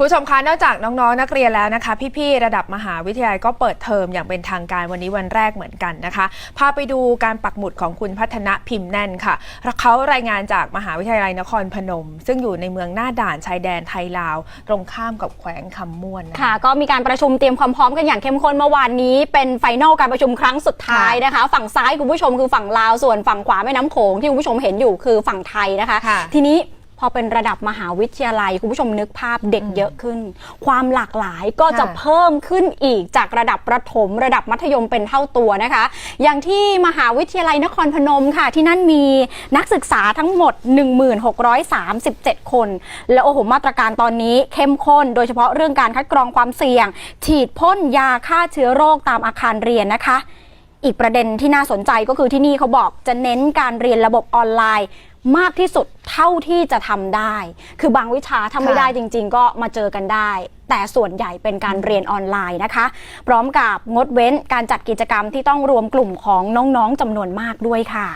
คุณผู้ชมคะ นอกจากน้องๆ นักเรียนแล้วนะคะ พี่ๆ ระดับมหาวิทยาลัยก็เปิดเทอมอย่างเป็นทางการวันนี้วันแรกเหมือนกันนะคะ พาไปดูการปักหมุดของคุณพัฒนพิมพ์แน่นค่ะ เขารายงานจากมหาวิทยาลัยนครพนม ซึ่งอยู่ในเมืองหน้าด่านชายแดนไทยลาว ตรงข้ามกับแขวงคำม่วนนะคะค่ะ ก็มีการประชุมเตรียมความพร้อมกันอย่างเข้มข้นเมื่อวานนี้ เป็นไฟนอลการประชุมครั้งสุดท้ายนะคะ ฝั่งซ้ายคุณผู้ชมคือฝั่งลาว ส่วนฝั่งขวาแม่น้ำโขงที่คุณผู้ชมเห็นอยู่คือฝั่งไทยนะคะค่ะทีนี้ พอเป็นระดับมหาวิทยาลัย คุณผู้ชมนึกภาพเด็กเยอะขึ้น ความหลากหลายก็จะค่ะเพิ่มขึ้นอีกจากระดับประถม ระดับมัธยมเป็นเท่าตัวนะคะ อย่างที่มหาวิทยาลัยนครพนมค่ะ ที่นั่นมีนักศึกษาทั้งหมด 1637 คน แล้วโอ้โหมาตรการตอนนี้เข้มข้น โดยเฉพาะเรื่องการคัดกรองความเสี่ยง ฉีดพ่นยาฆ่าเชื้อโรคตามอาคารเรียนนะคะอีกประเด็นที่น่าสนใจก็คือที่นี่เขาบอกจะเน้นการเรียนระบบออนไลน์ มากที่สุดเท่าที่จะทำได้ คือบางวิชาถ้าไม่ค่ะได้จริง ๆ ก็มาเจอกันได้ แต่ส่วนใหญ่เป็นการเรียนออนไลน์นะคะ พร้อมกับงดเว้นการจัดกิจกรรมที่ต้องรวมกลุ่มของน้องๆจำนวนมากด้วยค่ะ